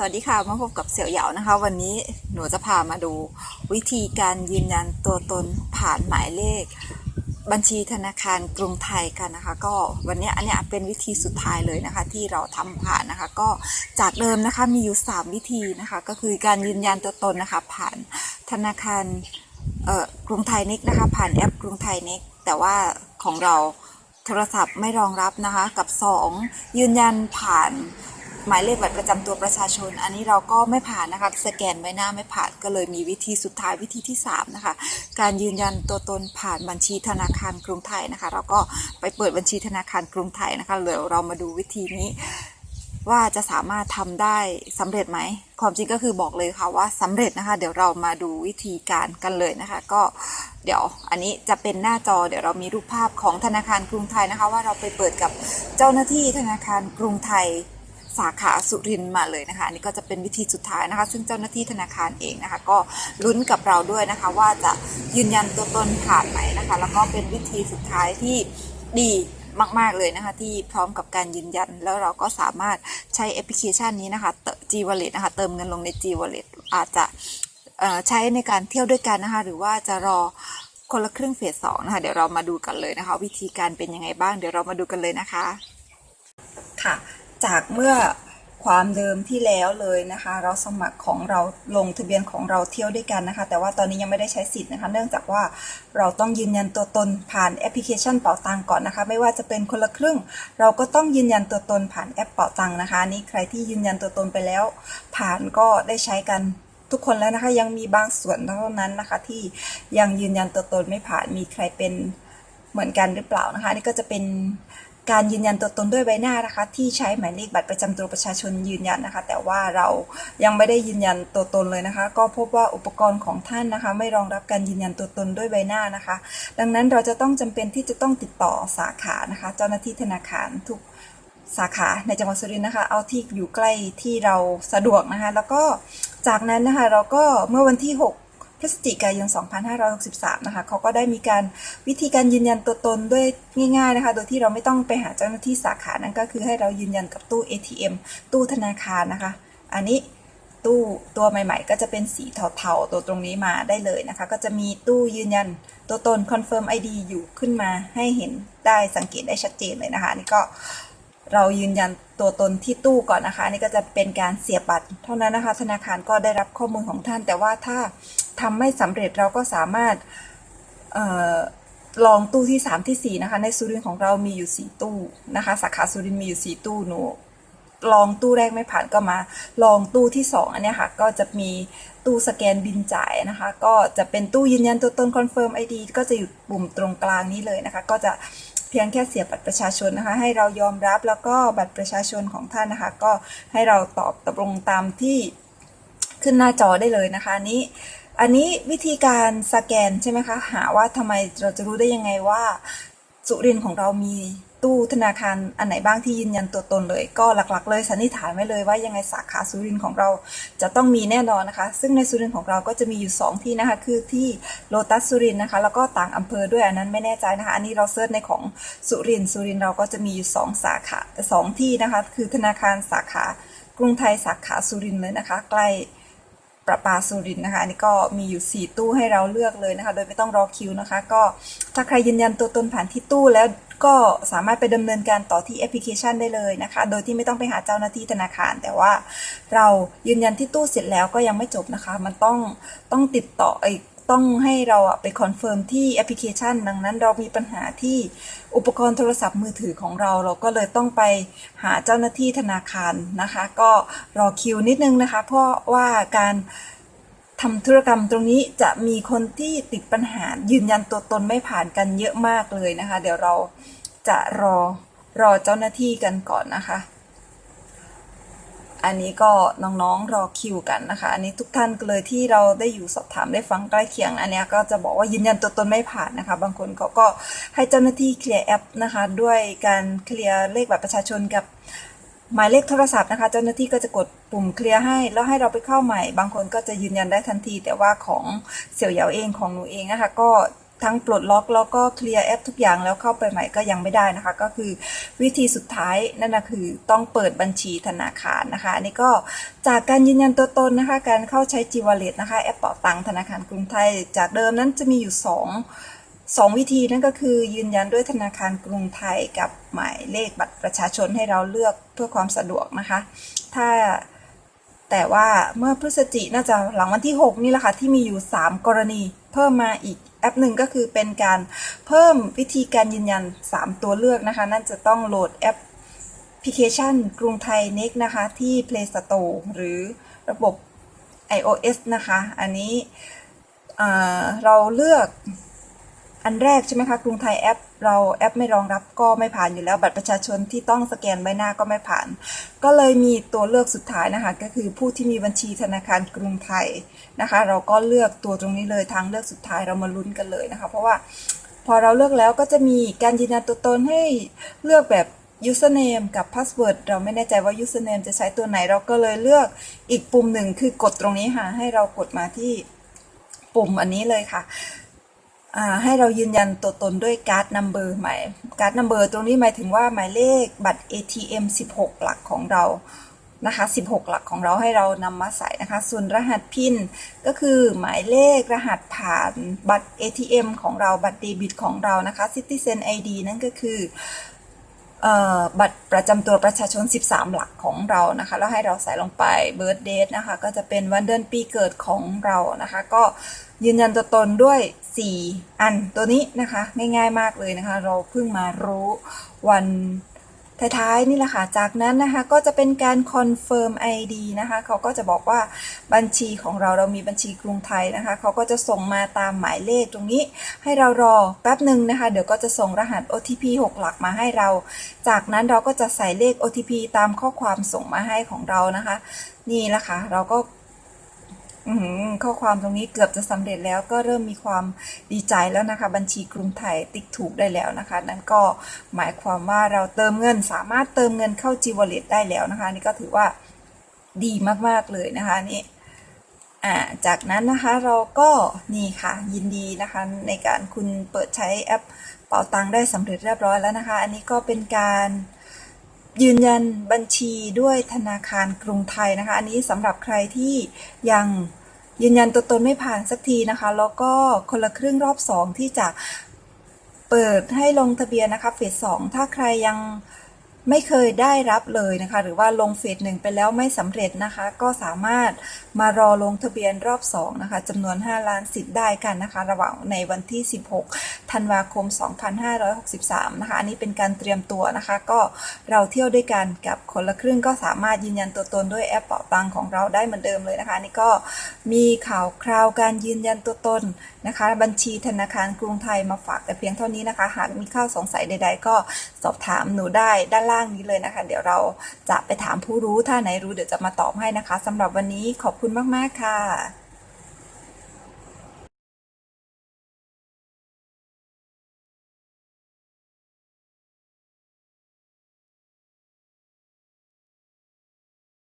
สวัสดีค่ะมาพบกับเสี่ยวเหยานะคะ วันนี้หนูจะพามาดูวิธีการยืนยันตัวตนผ่านหมายเลข บัญชีธนาคารกรุงไทยกันนะคะ ก็วันนี้อันนี้เป็นวิธีสุดท้ายเลยนะคะ ที่เราทำผ่านนะคะ ก็จากเดิมนะคะมีอยู่ 3 วิธีนะคะ ก็คือการยืนยันตัวตนนะคะ ผ่านธนาคารเอ่อกรุงไทยเน็กนะคะ ผ่านแอปกรุงไทยเน็กแต่ว่าของเราโทรศัพท์ไม่รองรับนะคะ กับ 2 ยืนยันผ่าน หมายเลขบัตรประจำตัวประชาชน อันนี้เราก็ไม่ผ่านนะคะ สแกนใบหน้าไม่ผ่านก็เลยมีวิธีสุดท้ายวิธีที่ 3 นะคะ การยืนยันตัวตนผ่านบัญชีธนาคารกรุงไทยนะคะ เราก็ไปเปิดบัญชีธนาคารกรุงไทยนะคะเดี๋ยวเรามาดูวิธีนี้ว่าจะสามารถทำได้สำเร็จไหม ความจริงก็คือบอกเลยค่ะว่าสำเร็จนะคะ เดี๋ยวเรามาดูวิธีการกันเลยนะคะ ก็เดี๋ยวอันนี้จะเป็นหน้าจอเดี๋ยวเรามีรูปภาพของธนาคารกรุงไทยนะคะ ว่าเราไปเปิดกับเจ้าหน้าที่ธนาคารกรุงไทย สาขาสุรินทร์มาเลยนะคะ อันนี้ก็จะเป็นวิธีสุดท้ายนะคะ ซึ่งเจ้าหน้าที่ธนาคารเองนะคะ ก็ลุ้นกับเราด้วยนะคะ ว่าจะยืนยันตัวตนผ่านไหมนะคะ แล้วก็เป็นวิธีสุดท้ายที่ดีมาก ๆ เลยนะคะ ที่พร้อมกับการยืนยัน แล้วเราก็สามารถใช้แอปพลิเคชันนี้นะคะ G Wallet นะคะ เติมเงินลงใน G Wallet อาจจะใช้ในการเที่ยวด้วยกันนะคะ หรือว่าจะรอคนละครึ่งเฟสสองนะคะ เดี๋ยวเรามาดูกันเลยนะคะ วิธีการเป็นยังไงบ้าง เดี๋ยวเรามาดูกันเลยนะคะ ค่ะ จากเมื่อความเดิมที่แล้วเลยนะคะ เราสมัครของเราลงทะเบียนของเราเที่ยวด้วยกันนะคะ แต่ว่าตอนนี้ยังไม่ได้ใช้สิทธิ์นะคะ เนื่องจากว่าเราต้องยืนยันตัวตนผ่านแอปพลิเคชันเป๋าตังก่อนนะคะ ไม่ว่าจะเป็นคนละครึ่ง เราก็ต้องยืนยันตัวตนผ่านแอปเป๋าตังนะคะนี่ใครที่ยืนยันตัวตนไปแล้ว ผ่านก็ได้ใช้กันทุกคนแล้วนะคะ ยังมีบางส่วนเท่านั้นนะคะ ที่ยังยืนยันตัวตนไม่ผ่านมีใครเป็นเหมือนกันหรือเปล่านะคะ นี่ก็จะเป็น การยืนยันตัวตนด้วยใบหน้านะคะ ที่ใช้หมายเลขบัตรประจำตัวประชาชนยืนยันนะคะ แต่ว่าเรายังไม่ได้ยืนยันตัวตนเลยนะคะ ก็พบว่าอุปกรณ์ของท่านนะคะ ไม่รองรับการยืนยันตัวตนด้วยใบหน้านะคะ ดังนั้นเราจะต้องจำเป็นที่จะต้องติดต่อสาขานะคะ เจ้าหน้าที่ธนาคารทุกสาขาในจังหวัดสุรินทร์นะคะ เอาที่อยู่ใกล้ที่เราสะดวกนะคะ แล้วก็จากนั้นนะคะเราก็เมื่อวันที่ 6 พฤศจิกายน 2563 นะคะเขาก็ได้มีการวิธีการยืนยันตัวตนด้วยง่ายๆนะคะ โดยที่เราไม่ต้องไปหาเจ้าหน้าที่สาขานั่นก็คือให้เรายืนยันกับตู้ ATM ตู้ธนาคารนะคะ อันนี้ตู้ตัวใหม่ๆ ก็จะเป็นสีเทาๆ ตัวตรงนี้มาได้เลยนะคะ ก็จะมีตู้ยืนยันตัวตน confirm ID อยู่ขึ้นมาให้เห็นได้สังเกตได้ชัดเจนเลยนะคะนี่ก็เรายืนยันตัวตนที่ตู้ก่อนนะคะนี่ก็จะเป็นการเสียบบัตร เท่านั้นนะคะ ธนาคารก็ได้รับข้อมูลของท่าน แต่ว่าถ้า ทำไม่สำเร็จเราก็สามารถออลองตู้ที่ 3 ที่ 4 นะคะ ในสุรินของเรามีอยู่ 4 ตู้นะคะ สาขาสุรินมีอยู่ 4 ตู้หนูลองตู้แรกไม่ผ่านก็มา ลองตู้ที่ 2 อันนี้ค่ะ ก็จะมีตู้สแกนบินจ่ายนะคะ ก็จะเป็นตู้ยืนยันตัวตน confirm ID ก็จะอยู่ปุ่มตรงกลางนี้เลยนะคะ ก็จะเพียงแค่เสียบบัตรประชาชนนะคะ ให้เรายอมรับแล้วก็บัตรประชาชนของท่านนะคะ ก็ให้เราตอบตกลงตามที่ขึ้นหน้าจอได้เลยนะคะนี้ อันนี้วิธีการสแกนใช่ไหมคะ หาว่าทำไมเราจะรู้ได้ยังไงว่า สุรินของเรามีตู้ธนาคารอันไหนบ้างที่ยืนยันตัวตนเลย ก็หลักๆ เลยสันนิษฐานไว้เลยว่ายังไงสาขาสุรินของเราจะต้องมีแน่นอนนะคะ ซึ่งในสุรินของเราก็จะมีอยู่ 2 ที่นะคะ คือที่โลตัสสุรินนะคะ แล้วก็ต่างอำเภอด้วยอันนั้นไม่แน่ใจนะคะ อันนี้เราเซิร์ชในของสุรินสุรินเราก็จะมีอยู่ 2 สาขาสองที่นะคะ คือธนาคารสาขากรุงไทยสาขาสุรินเลยนะคะ ใกล้ ประปาสุรินนะคะ อันนี้ก็มีอยู่ 4 ตู้ให้เราเลือกเลยนะคะ โดยไม่ต้องรอคิวนะคะ ก็ถ้าใครยืนยันตัวตนผ่านที่ตู้แล้วก็สามารถไปดำเนินการต่อที่แอปพลิเคชันได้เลยนะคะ โดยที่ไม่ต้องไปหาเจ้าหน้าที่ธนาคาร แต่ว่าเรายืนยันที่ตู้เสร็จแล้วก็ยังไม่จบนะคะ มันต้องต้องติดต่อไอ ต้องให้เราไปคอนเฟิร์มที่แอปพลิเคชัน ดังนั้นเรามีปัญหาที่อุปกรณ์โทรศัพท์มือถือของเรา เราก็เลยต้องไปหาเจ้าหน้าที่ธนาคารนะคะ ก็รอคิวนิดนึงนะคะ เพราะว่าการทำธุรกรรมตรงนี้จะมีคนที่ติดปัญหายืนยันตัวตนไม่ผ่านกันเยอะมากเลยนะคะ เดี๋ยวเราจะรอรอเจ้าหน้าที่กันก่อนนะคะ อันนี้ก็น้องๆรอคิวกันนะคะ อันนี้ทุกท่านเลยที่เราได้อยู่สอบถามได้ฟังใกล้เคียง อันนี้ก็จะบอกว่ายืนยันตัวตนไม่ผ่านนะคะ บางคนเขาก็ให้เจ้าหน้าที่เคลียร์แอปนะคะ ด้วยการเคลียร์เลขบัตรประชาชนกับหมายเลขโทรศัพท์นะคะ เจ้าหน้าที่ก็จะกดปุ่มเคลียร์ให้ แล้วให้เราไปเข้าใหม่ บางคนก็จะยืนยันได้ทันที แต่ว่าของเสี่ยวเหยาเองของหนูเองนะคะก็ ทั้งปลดล็อกแล้วก็เคลียร์แอปทุกอย่างแล้วเข้าไปใหม่ก็ยังไม่ได้นะคะ ก็คือวิธีสุดท้ายนั่นนะคือต้องเปิดบัญชีธนาคารนะคะอันนี้ก็จากการยืนยันตัวตนนะคะ การเข้าใช้ g w a l l e t นะคะแอปเป่าตังธนาคารกรุงไทย จากเดิมนั้นจะมีอยู่ 2สองวิธีนั่นก็คือยืนยันด้วยธนาคารกรุงไทยกับหมายเลขบัตรประชาชนให้เราเลือกเพื่อความสะดวกนะคะ ถ้า แต่ว่าเมื่อพฤศจิน่าจะหลังวันที่ 6 นี่แหละค่ะ ที่มีอยู่ 3 กรณี เพิ่มมาอีกแอปหนึ่งก็คือเป็นการเพิ่มวิธีการยืนยัน 3 ตัวเลือกนะคะ นั่นจะต้องโหลดแอปพลิเคชันกรุงไทย Next นะคะ ที่ Play Store หรือระบบ iOS นะคะ อันนี้เราเลือกอันแรกใช่ไหมคะ กรุงไทยแอป เราแอปไม่รองรับก็ไม่ผ่านอยู่แล้ว บัตรประชาชนที่ต้องสแกนใบหน้าก็ไม่ผ่าน ก็เลยมีตัวเลือกสุดท้ายนะคะ ก็คือผู้ที่มีบัญชีธนาคารกรุงไทยนะคะ เราก็เลือกตัวตรงนี้เลยทางเลือกสุดท้ายเรามาลุ้นกันเลยนะคะ เพราะว่าพอเราเลือกแล้วก็จะมีการยืนยันตัวตนให้เลือกแบบ username กับ password เราไม่แน่ใจว่า username จะใช้ตัวไหน เราก็เลยเลือกอีกปุ่มหนึ่งคือกดตรงนี้ค่ะ ให้เรากดมาที่ปุ่มอันนี้เลยค่ะ ให้เรายืนยันตัวตนด้วยการ์ดนัมเบอร์หมายการ์ดนัมเบอร์ตรงนี้หมายถึงว่าหมายเลขบัตร ATM 16 หลักของเรานะคะ 16 หลักของเราให้เรานำมาใส่นะคะ ส่วนรหัสพินก็คือหมายเลขรหัสผ่านบัตร ATM ของเราบัตรเดบิตของเรานะคะ Citizen ID นั่นก็คืออบัตรประจำตัวประชาชน 13 หลักของเรานะคะ แล้วให้เราใส่ลงไป birth date นะคะ ก็จะเป็นวันเดือนปีเกิดของเรานะคะ ก็ยืนยันตัวตนด้วย 4 อันตัวนี้นะคะง่ายๆมากเลยนะคะ เราเพิ่งมารู้วันท้ายๆนี่แหละค่ะ จากนั้นนะคะก็จะเป็นการคอนเฟิร์ม ID นะคะ เขาก็จะบอกว่าบัญชีของเราเรามีบัญชีกรุงไทยนะคะ เขาก็จะส่งมาตามหมายเลขตรงนี้ ให้เรารอแป๊บหนึ่งนะคะ เดี๋ยวก็จะส่งรหัส OTP 6 หลักมาให้เรา จากนั้นเราก็จะใส่เลข OTP ตามข้อความส่งมาให้ของเรานะคะ นี่แหละค่ะ เราก็ ข้อความตรงนี้เกือบจะสำเร็จแล้วก็เริ่มมีความดีใจแล้วนะคะ บัญชีกรุงไทยติ๊กถูกได้แล้วนะคะ นั่นก็หมายความว่าเราเติมเงินสามารถเติมเงินเข้า g w a l l e t ได้แล้วนะคะ นี่ก็ถือว่าดีมากๆเลยนะคะนี่จากนั้นนะคะเราก็นี่ค่ะยินดีนะคะในการคุณเปิดใช้แอปเป๋าตังได้สำเร็จเรียบร้อยแล้วนะคะ อันนี้ก็เป็นการยืนยันบัญชีด้วยธนาคารกรุงไทยนะคะ อันนี้สำหรับใครที่ยัง ยืนยันตัวตนไม่ผ่านสักทีนะคะ แล้วก็คนละครึ่งรอบสองที่จะเปิดให้ลงทะเบียนนะคะเฟสสองถ้าใครยัง ไม่เคยได้รับเลยนะคะ หรือว่าลงเฟสหนึ่งไปแล้วไม่สำเร็จนะคะ ก็สามารถมารอลงทะเบียนรอบสองนะคะจำนวน 5 ล้านสิทธิ์ได้กันนะคะ ระหว่างในวันที่ 16 ธันวาคม 2563 นะคะ อันนี้เป็นการเตรียมตัวนะคะ ก็เราเที่ยวด้วยกันกับคนละครึ่งก็สามารถยืนยันตัวตนด้วยแอปเป๋าตังของเราได้เหมือนเดิมเลยนะคะนี่ก็มีข่าวคราวการยืนยันตัวตน นะคะ บัญชีธนาคารกรุงไทยมาฝากแต่เพียงเท่านี้นะคะ หากมีข้อสงสัยใด ๆ ก็สอบถามหนูได้ด้านล่างนี้เลยนะคะ เดี๋ยวเราจะไปถามผู้รู้ถ้าไหนรู้เดี๋ยวจะมาตอบให้นะคะสำหรับวันนี้ขอบคุณมากๆค่ะ